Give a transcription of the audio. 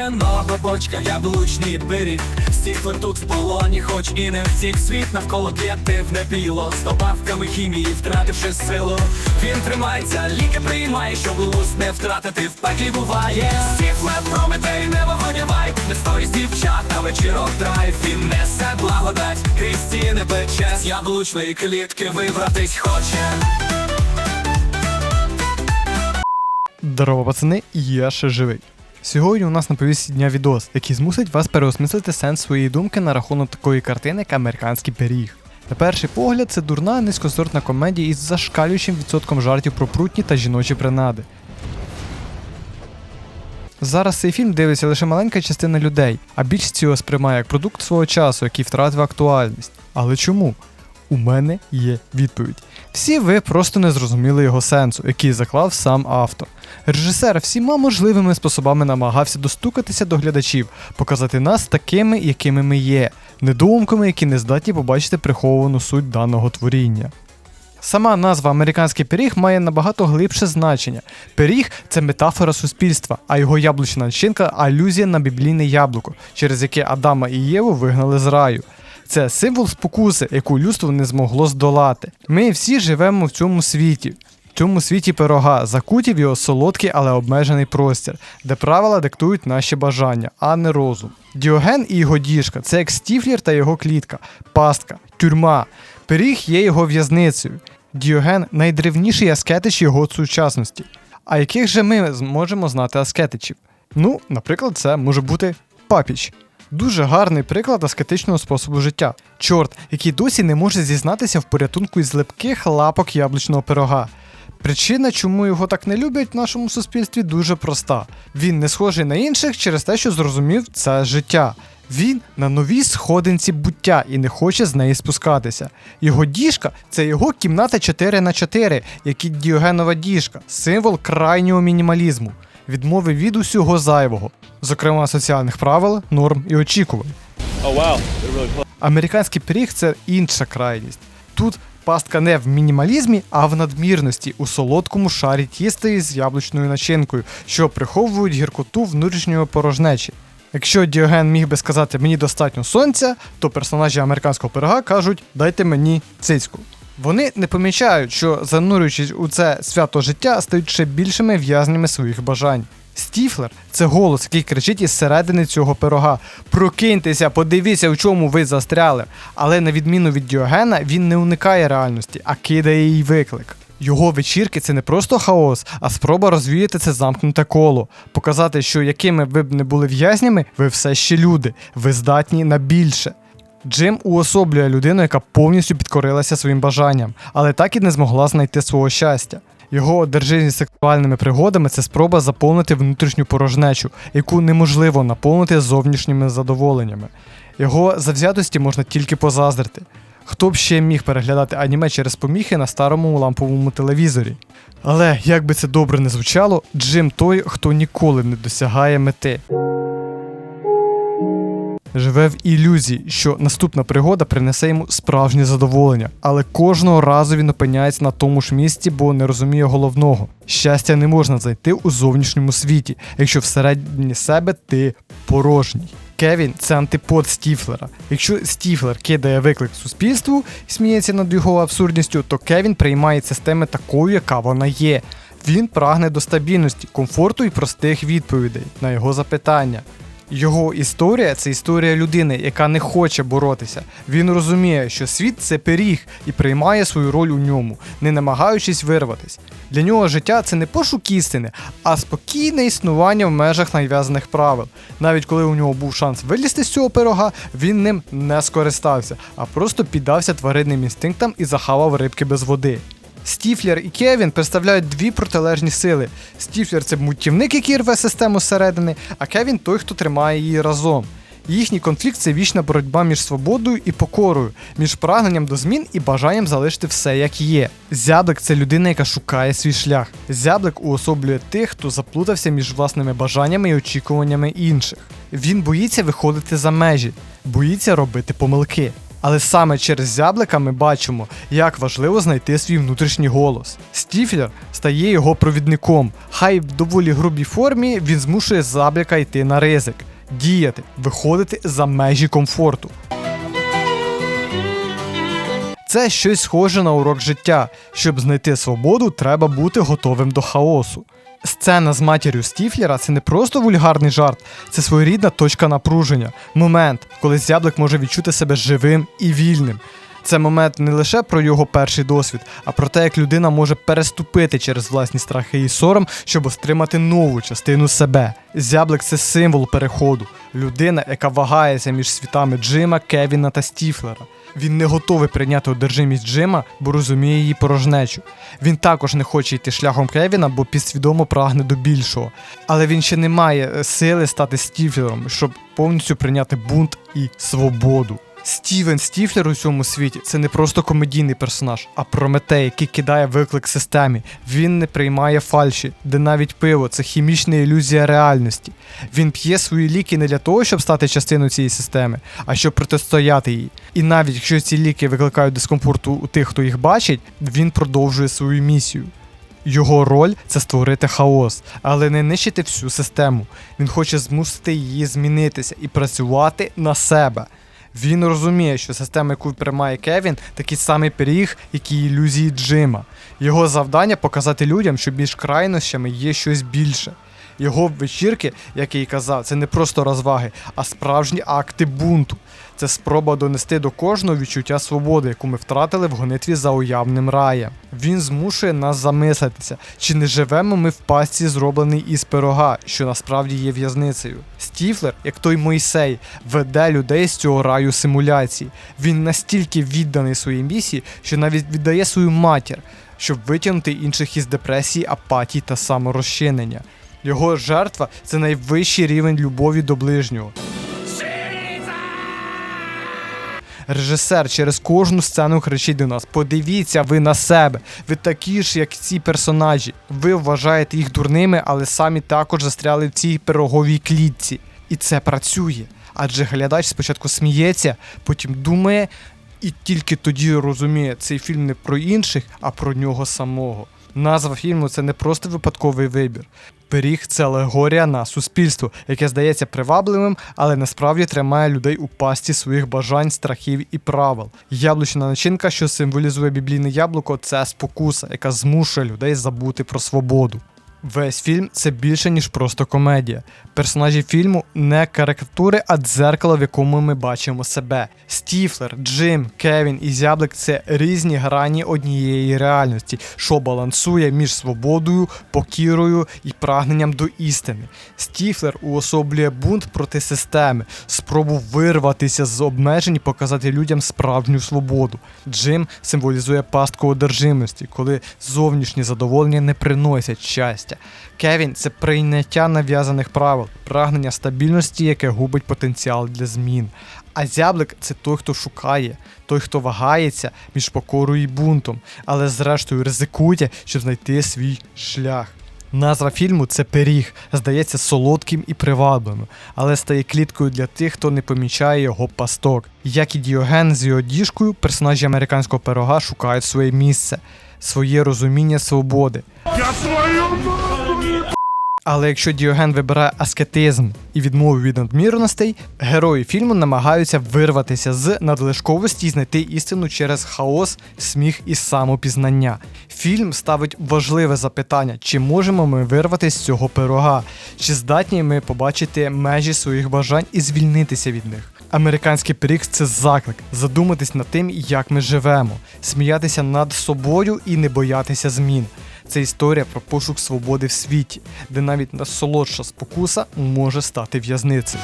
офігенно бочка, яблучний пиріг. Стіфлер тут в полоні, хоч і не втік світ навколо креативне біло З добавками хімії, втративши силу. Він тримається, ліки приймає, щоб глузд не втратити. В пеклі буває. Стіфлер прометей, не вогонявай Не стой з дівчат на вечірок драйв. Він несе благодать, крізь стіни пече. З яблучної клітки вибратись хоче. Здорово, пацани, я ще живий. Сьогодні у нас на повісті дня відос, який змусить вас переосмислити сенс своєї думки на рахунок такої картини, як американський пиріг. На перший погляд, це дурна низькосортна комедія із зашкалюючим відсотком жартів про прутні та жіночі принади. Зараз цей фільм дивиться лише маленька частина людей, а більшість його сприймає як продукт свого часу, який втратив актуальність. Але чому? У мене є відповідь. Всі ви просто не зрозуміли його сенсу, який заклав сам автор. Режисер всіма можливими способами намагався достукатися до глядачів, показати нас такими, якими ми є, недоумками, які не здатні побачити приховану суть даного творіння. Сама назва американський пиріг має набагато глибше значення. Пиріг це метафора суспільства, а його яблучна начинка алюзія на біблійне яблуко, через яке Адама і Єву вигнали з раю. Це символ спокуси, яку людство не змогло здолати. Ми всі живемо в цьому світі. В цьому світі пирога закуті в його солодкий, але обмежений простір, де правила диктують наші бажання, а не розум. Діоген і його діжка це як Стіфлер та його клітка, пастка, тюрма. Пиріг є його в'язницею. Діоген найдревніший аскетич його сучасності. А яких же ми зможемо знати аскетичів? Ну, наприклад, це може бути папіч. Дуже гарний приклад аскетичного способу життя. Чорт, який досі не може зізнатися в порятунку із липких лапок яблучного пирога. Причина, чому його так не люблять в нашому суспільстві, дуже проста. Він не схожий на інших через те, що зрозумів це життя. Він на новій сходинці буття і не хоче з неї спускатися. Його діжка це його кімната 4 на 4 як і діогенова діжка, символ крайнього мінімалізму, відмови від усього зайвого, зокрема соціальних правил, норм і очікувань. Oh wow, really. Американський пиріг це інша крайність. Тут пастка не в мінімалізмі, а в надмірності у солодкому шарі тіста із яблучною начинкою, що приховують гіркоту внутрішньої порожнечі. Якщо Діоген міг би сказати мені достатньо сонця, то персонажі американського пирога кажуть дайте мені цицьку. Вони не помічають, що занурюючись у це свято життя, стають ще більшими в'язнями своїх бажань. Стіфлер це голос, який кричить із середини цього пирога. Прокиньтеся, подивіться, у чому ви застряли. Але на відміну від Діогена, він не уникає реальності, а кидає їй виклик. Його вечірки це не просто хаос, а спроба розвіяти це замкнуте коло, показати, що якими ви б не були в'язнями, ви все ще люди, ви здатні на більше. Джим уособлює людину, яка повністю підкорилася своїм бажанням, але так і не змогла знайти свого щастя. Його одержимість сексуальними пригодами це спроба заповнити внутрішню порожнечу, яку неможливо наповнити зовнішніми задоволеннями. Його завзятості можна тільки позаздрити. Хто б ще міг переглядати аніме через поміхи на старому ламповому телевізорі? Але як би це добре не звучало, Джим той, хто ніколи не досягає мети. Живе в ілюзії, що наступна пригода принесе йому справжнє задоволення, але кожного разу він опиняється на тому ж місці, бо не розуміє головного. Щастя не можна знайти у зовнішньому світі, якщо всередині себе ти порожній. Кевін це антипод Стіфлера. Якщо Стіфлер кидає виклик суспільству і сміється над його абсурдністю, то Кевін приймає системи такою, яка вона є. Він прагне до стабільності, комфорту і простих відповідей на його запитання. Його історія це історія людини, яка не хоче боротися. Він розуміє, що світ це пиріг і приймає свою роль у ньому, не намагаючись вирватись. Для нього життя це не пошук істини, а спокійне існування в межах нав'язаних правил. Навіть коли у нього був шанс вилізти з цього пирога, він ним не скористався, а просто піддався тваринним інстинктам і захавав рибки без води. Стіфлер і Кевін представляють дві протилежні сили. Стіфлер це мутівник, який рве систему зсередини, а Кевін той, хто тримає її разом. Їхній конфлікт це вічна боротьба між свободою і покорою, між прагненням до змін і бажанням залишити все як є. Зяблик це людина, яка шукає свій шлях. Зяблик уособлює тих, хто заплутався між власними бажаннями і очікуваннями інших. Він боїться виходити за межі, боїться робити помилки. Але саме через зяблика ми бачимо, як важливо знайти свій внутрішній голос. Стіфлер стає його провідником. Хай в доволі грубій формі він змушує зяблика йти на ризик, діяти, виходити за межі комфорту. Це щось схоже на урок життя. Щоб знайти свободу, треба бути готовим до хаосу. Сцена з матір'ю Стіфлера це не просто вульгарний жарт, це своєрідна точка напруження, момент, коли зяблик може відчути себе живим і вільним. Це момент не лише про його перший досвід, а про те, як людина може переступити через власні страхи і сором, щоб стримати нову частину себе. Зяблик це символ переходу, людина, яка вагається між світами Джима, Кевіна та Стіфлера. Він не готовий прийняти одержимість Джима, бо розуміє її порожнечу. Він також не хоче йти шляхом Кевіна, бо підсвідомо прагне до більшого. Але він ще не має е, сили стати Стіфлером, щоб повністю прийняти бунт і свободу. Стівен Стіфлер у цьому світі це не просто комедійний персонаж, а Прометей, який кидає виклик системі. Він не приймає фальші, де навіть пиво це хімічна ілюзія реальності. Він п'є свої ліки не для того, щоб стати частиною цієї системи, а щоб протистояти їй. І навіть якщо ці ліки викликають дискомфорту у тих, хто їх бачить, він продовжує свою місію. Його роль це створити хаос, але не нищити всю систему. Він хоче змусити її змінитися і працювати на себе. Він розуміє, що система, яку приймає Кевін, такий самий пиріг, як ілюзії Джима. Його завдання показати людям, що між крайнощами є щось більше. Його вечірки, як я й казав, це не просто розваги, а справжні акти бунту. Це спроба донести до кожного відчуття свободи, яку ми втратили в гонитві за уявним раєм. Він змушує нас замислитися, чи не живемо ми в пастці, зроблений із пирога, що насправді є в'язницею. Стіфлер, як той Мойсей, веде людей з цього раю симуляції. Він настільки відданий своїй місії, що навіть віддає свою матір, щоб витягнути інших із депресії, апатії та саморозчинення. Його жертва це найвищий рівень любові до ближнього. Режисер через кожну сцену кричить до нас: подивіться ви на себе, ви такі ж, як ці персонажі. Ви вважаєте їх дурними, але самі також застряли в цій пироговій клітці. І це працює. Адже глядач спочатку сміється, потім думає, і тільки тоді розуміє, цей фільм не про інших, а про нього самого. Назва фільму це не просто випадковий вибір. Пиріг це алегорія на суспільство, яке здається привабливим, але насправді тримає людей у пасті своїх бажань, страхів і правил. Яблучна начинка, що символізує біблійне яблуко, це спокуса, яка змушує людей забути про свободу. Весь фільм це більше, ніж просто комедія. Персонажі фільму не карикатури, а дзеркало, в якому ми бачимо себе. Стіфлер, Джим, Кевін і Зяблик це різні грані однієї реальності, що балансує між свободою, покірою і прагненням до істини. Стіфлер уособлює бунт проти системи, спробу вирватися з обмежень і показати людям справжню свободу. Джим символізує пастку одержимості, коли зовнішні задоволення не приносять щастя. Кевін це прийняття нав'язаних правил, прагнення стабільності, яке губить потенціал для змін. А зяблик це той, хто шукає, той, хто вагається між покорою і бунтом, але зрештою ризикує, щоб знайти свій шлях. Назва фільму це пиріг, здається солодким і привабливим, але стає кліткою для тих, хто не помічає його пасток. Як і Діоген з його діжкою, персонажі американського пирога шукають своє місце, своє розуміння свободи. Але якщо Діоген вибирає аскетизм і відмову від надмірностей, герої фільму намагаються вирватися з надлишковості і знайти істину через хаос, сміх і самопізнання. Фільм ставить важливе запитання: чи можемо ми вирватися з цього пирога, чи здатні ми побачити межі своїх бажань і звільнитися від них. Американський пиріг це заклик задуматись над тим, як ми живемо, сміятися над собою і не боятися змін. Це історія про пошук свободи в світі, де навіть найсолодша спокуса може стати в'язницею.